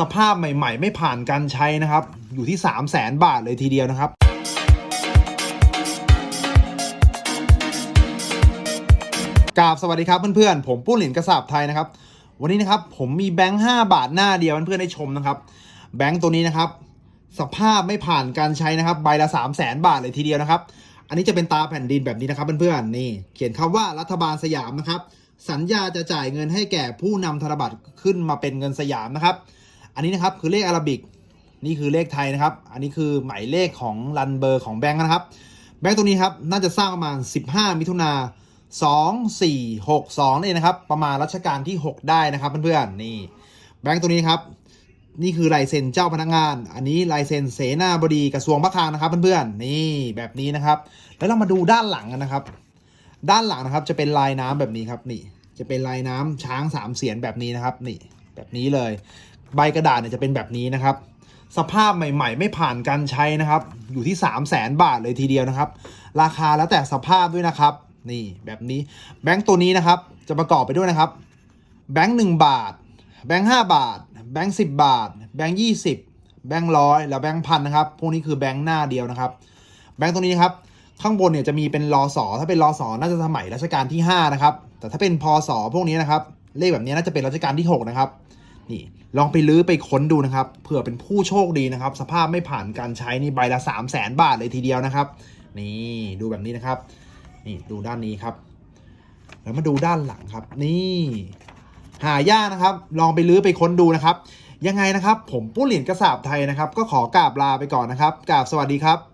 สภาพใหม่ ๆ ไม่ผ่านการใช้นะครับ อยู่ที่ 3 0 0แสนบาทเลยทีเดียวนะครับกราบสวัสดีครับเพื่อนๆ ผมปุ้นหลินกระสาบไทยนะครับ วันนี้นะครับผมมีแบงค์5บาทหน้าเดียวเพื่อนๆได้ชมนะครับ แบงค์ตัวนี้นะครับ สภาพไม่ผ่านการใช้นะครับ ใบละ 3 0 0แสนบาทเลยทีเดียวนะครับ อันนี้จะเป็นตาแผ่นดินแบบนี้นะครับเพื่อนๆนี่ เขียนคำว่ารัฐบาลสยามนะครับ สัญญาจะจ่ายเงินให้แก่ผู้นำธนบัตรขึ้นมาเป็นเงินสยามนะครับ อันนี้นะครับคือเลขอาราบิกนี่คือเลขไทยนะครับ อันนี้คือหมายเลขของรันเบอร์ของแบงค์นะครับ แบงค์ตัวนี้ครับน่าจะสร้างประมาณ 15 มิถุนา2 4 6 2นี่นะครับ ประมาณรัชกาลที่ 6 ได้นะครับเพื่อนๆนี่แบงค์ตัวนี้ครับนี่คือลายเซ็นเจ้าพนักงาน อันนี้ลายเซ็นเสนาบดีกระทรวงพระคลังนะครับเพื่อนๆนี่แบบนี้นะครับ แล้วเรามาดูด้านหลังกันนะครับ ด้านหลังนะครับจะเป็นลายน้ำแบบนี้ครับนี่ จะเป็นลายน้ำช้างสามเสียนแบบนี้นะครับนี่แบบนี้เลย ใบกระดาษเนี่ยจะเป็นแบบนี้นะครับ สภาพใหม่ ๆ ไม่ผ่านการใช้นะครับ อยู่ที่3 0 0แสนบาทเลยทีเดียวนะครับ ราคาแล้วแต่สภาพด้วยนะครับ นี่แบบนี้แบงค์ตัวนี้นะครับ จะประกอบไปด้วยนะครับ แบงค์หนึ่งบาท แบงค์ห้าบาท แบงค์สิบบาท แบงค์ยี่สิบแบงค์ร้อยแล้วแบงค์พันนะครับ พวกนี้คือแบงค์หน้าเดียวนะครับ แบงค์ตัวนี้นครับ ข้างบนเนี่ยจะมีเป็นรอสอถ้าเป็นรอสอน่าจะสมัยรัชกาลที่5นะครับ แต่ถ้าเป็นพศพวกนี้นะครับ เลขแบบนี้น่าจะเป็นรัชกาลที่ 6 นะครับ นี่ลองไปลื้อไปค้นดูนะครับเผื่อเป็นผู้โชคดีนะครับ สภาพไม่ผ่านการใช้นี่ใบละ 3 0 0แสนบาทเลยทีเดียวนะครับ นี่ดูแบบนี้นะครับ นี่ดูด้านนี้ครับ แล้วมาดูด้านหลังครับ นี่หายากนะครับ ลองไปลื้อไปค้นดูนะครับ ยังไงนะครับ ผมปุ้เหรียญกระสาบไทยนะครับ ก็ขอกราบลาไปก่อนนะครับกราบสวัสดีครับ